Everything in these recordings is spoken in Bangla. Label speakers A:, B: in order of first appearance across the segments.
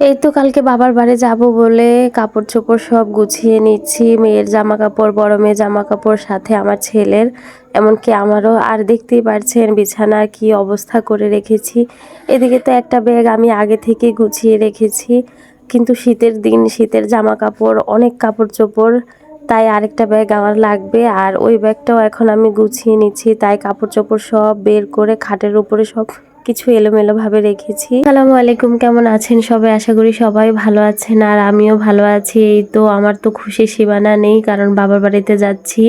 A: এই তো কালকে বাবার বাড়ি যাব বলে কাপড় চোপড় সব গুছিয়ে নিচ্ছি, মেয়ের জামা কাপড় বড় মেয়ের জামা কাপড় সাথে আমার ছেলের, এমনকি আমারও। আর দেখতেই পারছেন বিছানার কি অবস্থা করে রেখেছি। এদিকে তো একটা ব্যাগ আমি আগে থেকে গুছিয়ে রেখেছি, কিন্তু শীতের দিন শীতের জামা কাপড় অনেক কাপড় চোপড় তাই আরেকটা ব্যাগ আমার লাগবে। আর ওই ব্যাগটাও এখন আমি গুছিয়ে নিচ্ছি, তাই কাপড় চোপড় সব বের করে খাটের উপরে সব কিছু এলোমেলো ভাবে রেখেছি। সালামু আলাইকুম, কেমন আছেন সবাই? আশা করি সবাই ভালো আছেন আর আমিও ভালো আছি। এই তো আমার তো খুশি সীমানা নেই, কারণ বাবার বাড়িতে যাচ্ছি।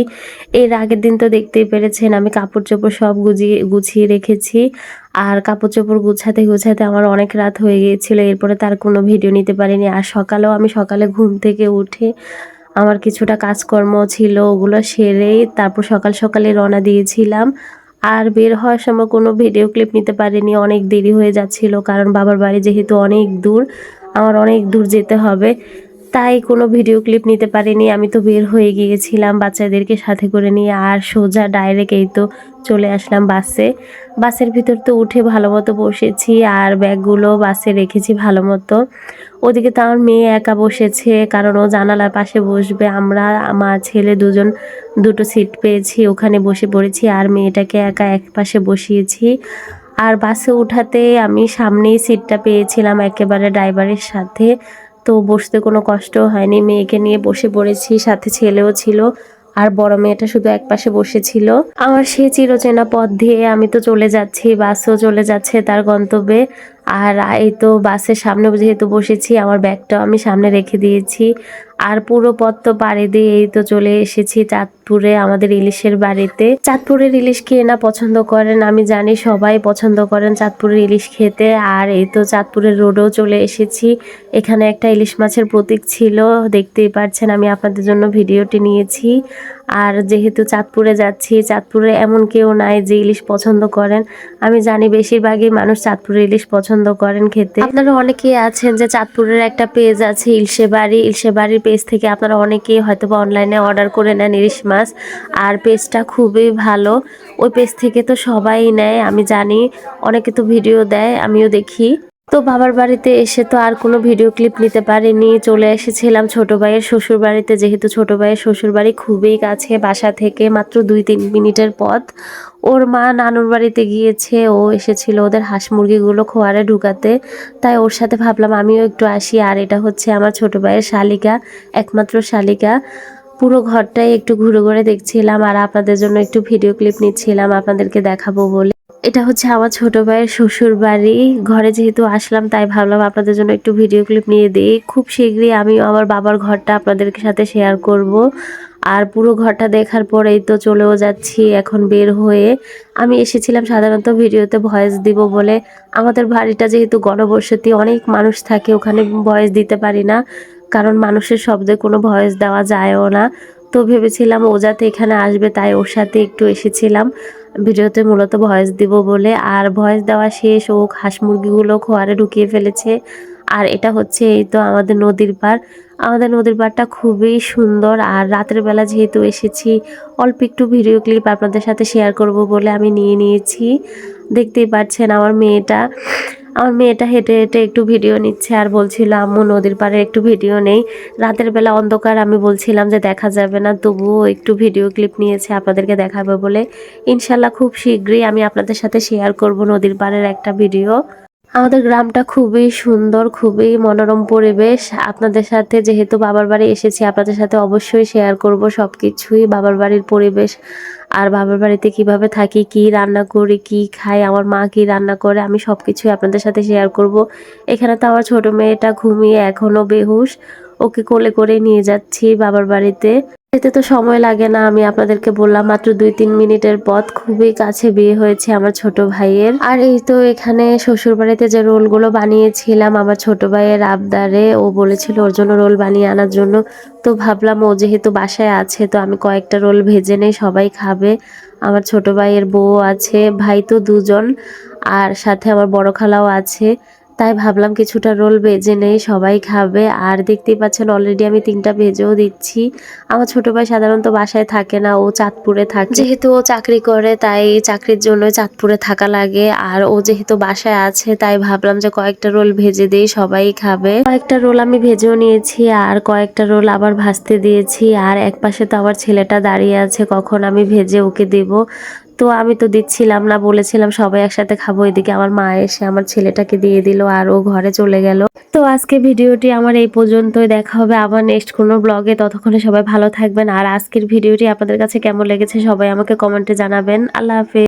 A: এর আগের দিন তো দেখতেই পেরেছেন, আমি কাপড় চোপড় সব গুজিয়ে, গুছিয়ে রেখেছি। আর কাপড় চোপড় গুছাতে গুছাতে আমার অনেক রাত হয়ে গিয়েছিল, এরপরে তার কোনো ভিডিও নিতে পারিনি। আর সকালেও আমি সকালে ঘুম থেকে উঠে আমার কিছুটা কাজকর্ম ছিল, ওগুলো সেরেই তারপর সকাল সকালে রওনা দিয়েছিলাম। আর বের হওয়ার সময় কোনো ভিডিও ক্লিপ নিতে পারিনি, অনেক দেরি হয়ে যাচ্ছিল, কারণ বাবার বাড়ি যেহেতু অনেক দূর, আমার অনেক দূর যেতে হবে। তাই কোনো ভিডিও ক্লিপ নিতে পারিনি। আমি তো বের হয়ে গিয়েছিলাম বাচ্চাদেরকে সাথে করে নিয়ে আর সোজা ডাইরেক্ট এই তো চলে আসলাম বাসে। বাসের ভিতর তো উঠে ভালো মতো বসেছি আর ব্যাগগুলো বাসে রেখেছি ভালো মতো। ওদিকে তো আমার মেয়ে একা বসেছে, কারণ ও জানালার পাশে বসবে। আমরা, আমার ছেলে দুজন দুটো সিট পেয়েছি, ওখানে বসে পড়েছি আর মেয়েটাকে একা এক পাশে বসিয়েছি। আর বাসে উঠাতে আমি সামনেই সিটটা পেয়েছিলাম একেবারে ড্রাইভারের সাথে। তো বসতে কোনো কষ্ট হয়নি। মেয়েকে নিয়ে বসে পড়েছি, সাথে ছেলেও ছিল আর বড় মেয়েটা শুধু এক পাশে বসেছিল। আমার সে চিরচেনা পথ দিয়ে আমি তো চলে যাচ্ছি, বাসও চলে যাচ্ছে তার গন্তব্যে। আর এই তো বাসের সামনে যেহেতু বসেছি, আমার ব্যাগটাও আমি সামনে রেখে দিয়েছি। আর পুরো পথ তো পাড়ে দিয়ে এই তো চলে এসেছি চাঁদপুরে, আমাদের ইলিশের বাড়িতে। চাঁদপুরের ইলিশ কে না পছন্দ করেন, আমি জানি সবাই পছন্দ করেন চাঁদপুরের ইলিশ খেতে। আর এই তো চাঁদপুরের রোডেও চলে এসেছি। এখানে একটা ইলিশ মাছের প্রতীক ছিল, দেখতেই পাচ্ছেন, আমি আপনাদের জন্য ভিডিওটি নিয়েছি। আর যেহেতু চাঁদপুরে যাচ্ছি, চাঁদপুরে এমন কেউ নাই যে ইলিশ পছন্দ করেন। আমি জানি বেশিরভাগই মানুষ চাঁদপুরের ইলিশ পছন্দ করেন খেতে। আপনারা অনেকেই আছেন যে চাঁদপুরের একটা পেজ আছে, ইলশে বাড়ি। ইলশে বাড়ির পেজ থেকে আপনারা অনেকেই হয়তো বা অনলাইনে অর্ডার করে নেন ইলিশ মাছ। আর পেজটা খুবই ভালো। ওই পেজ থেকে তো সবাই নেয়, আমি জানি। অনেকে তো ভিডিও দেয়, আমিও দেখি। তো বাবার বাড়িতে এসে তো আর কোনো ভিডিও ক্লিপ নিতে পারিনি। চলে এসেছিলাম ছোট ভাইয়ের শ্বশুর বাড়িতে। যেহেতু ছোট ভাইয়ের শ্বশুর বাড়ি খুবই কাছে, বাসা থেকে মাত্র দুই তিন মিনিটের পথ। ওর মা নানুর বাড়িতে গিয়েছে, ও এসেছিল ওদের হাঁস মুরগিগুলো খোয়ারে ঢুকাতে। তাই ওর সাথে ভাবলাম আমিও একটু আসি। আর এটা হচ্ছে আমার ছোট ভাইয়ের শালিকা, একমাত্র শালিকা। পুরো ঘরটাই একটু ঘুরে ঘুরে দেখছিলাম আর আপনাদের জন্য একটু ভিডিও ক্লিপ নিচ্ছিলাম। আপনাদেরকে দেখাবো বলে। এটা হচ্ছে আমার ছোট ভাইয়ের শ্বশুর বাড়ি। ঘরে যেহেতু আসলাম, তাই ভাবলাম আপনাদের জন্য একটু ভিডিও ক্লিপ নিয়ে দিই। খুব শীঘ্রই আমি আমার বাবার ঘরটা আপনাদের সাথে শেয়ার করব। আর পুরো ঘরটা দেখার পরেই তো চলেও যাচ্ছি এখন বের হয়ে। আমি এসেছিলাম সাধারণত ভিডিওতে ভয়েস দিব বলে। আমাদের বাড়িটা যেহেতু গণবসতি, অনেক মানুষ থাকে, ওখানে ভয়েস দিতে পারি না। কারণ মানুষের শব্দে কোনো ভয়েস দেওয়া যায়ও না। তো ভেবেছিলাম ও যাতে এখানে আসবে, তাই ওর সাথে একটু এসেছিলাম। ভিডিওতে মূলত ভয়েস দিব বলে, আর ভয়েস দেওয়া শেষ, ও হাঁস মুরগিগুলো খোয়ারে ঢুকিয়ে ফেলেছে। আর এটা হচ্ছে এই তো আমাদের নদীর পাড়। আমাদের নদীর পাড়টা খুবই সুন্দর, আর রাতের বেলা যেহেতু এসেছি, অল্প একটু ভিডিও ক্লিপ আপনাদের সাথে শেয়ার করব বলে আমি নিয়ে নিয়েছি। দেখতেই পাচ্ছেন আমার মেয়েটা। আমার মেয়েটা হেঁটে হেঁটে একটু ভিডিও নিচ্ছে আর বলছিল, আম্মু, নদীর পাড়ে একটু ভিডিও নেই। রাতের বেলা অন্ধকার। আমি বলছিলাম যে দেখা যাবে না। তবুও একটু ভিডিও ক্লিপ নিয়েছে, আপনাদেরকে দেখাবে বলে। ইনশাল্লাহ খুব শীঘ্রই আমি আপনাদের সাথে শেয়ার করব নদীর পাড়ের একটা ভিডিও। আমাদের গ্রামটা খুবই সুন্দর, খুবই মনোরম পরিবেশ। আপনাদের সাথে যেহেতু বাবার বাড়ি এসেছি, আপনাদের সাথে অবশ্যই শেয়ার করব সব কিছুই বাবার বাড়ির পরিবেশ, আর বাবার বাড়িতে কীভাবে থাকি, কি রান্না করি, কি খাই, আমার মা কি রান্না করে, আমি সব কিছুই আপনাদের সাথে শেয়ার করব। এখানে তো আমার ছোট মেয়েটা ঘুমিয়ে এখনও বেহুশ, ওকে কোলে করে নিয়ে যাচ্ছি বাবার বাড়িতে। এতে তো সময় লাগে না, আমি আপনাদেরকে বললাম, মাত্র দুই তিন মিনিটের পথ। খুবই কাছে বিয়ে হয়েছে আমার ছোট ভাইয়ের। আর এই তো এখানে শ্বশুর বাড়িতে যে রোলগুলো বানিয়েছিলাম, আমার ছোট ভাইয়ের আবদারে, ও বলেছিল ওর জন্য রোল বানিয়ে আনার জন্য। তো ভাবলাম ও যেহেতু বাসায় আছে, তো আমি কয়েকটা রোল ভেজে নেই, সবাই খাবে। আমার ছোট ভাইয়ের বউ আছে, ভাই তো দুজন, আর সাথে আমার বড় খালাও আছে। তাই ভাবলাম কিছুটা রোল ভেজে নেই, সবাই খাবে। আর দেখতেই পাচ্ছেন অলরেডি আমি তিনটা ভেজেও দিচ্ছি। আমার ছোট ভাই সাধারণত বাসায় থাকে না, ও চাঁদপুরে থাকে। যেহেতু ও চাকরি করে, তাই চাকরির জন্য চাঁদপুরে থাকা লাগে। আর ও যেহেতু বাসায় আছে, তাই ভাবলাম যে কয়েকটা রোল ভেজে দিই, সবাই খাবে। কয়েকটা রোল আমি ভেজেও নিয়েছি, আর কয়েকটা রোল আবার ভাজতে দিয়েছি। আর এক পাশে তো আমার ছেলেটা দাঁড়িয়ে আছে, কখন আমি ভেজে ওকে দেব। তো আমি তো দিচ্ছিলাম না, বলেছিলাম সবাই একসাথে খাব, এদিকে আমার মা এসে আমার ছেলেটাকে দিয়ে দিল আর ও ঘরে চলে গেল। তো আজকে ভিডিওটি আমার এই পর্যন্তই, দেখা হবে আবার নেক্সট কোনো ব্লগে ততক্ষণে সবাই ভালো থাকবেন। আর আজকের ভিডিওটি আপনাদের কাছে কেমন লেগেছে সবাই আমাকে কমেন্টে জানাবেন। আল্লাহ হাফেজ।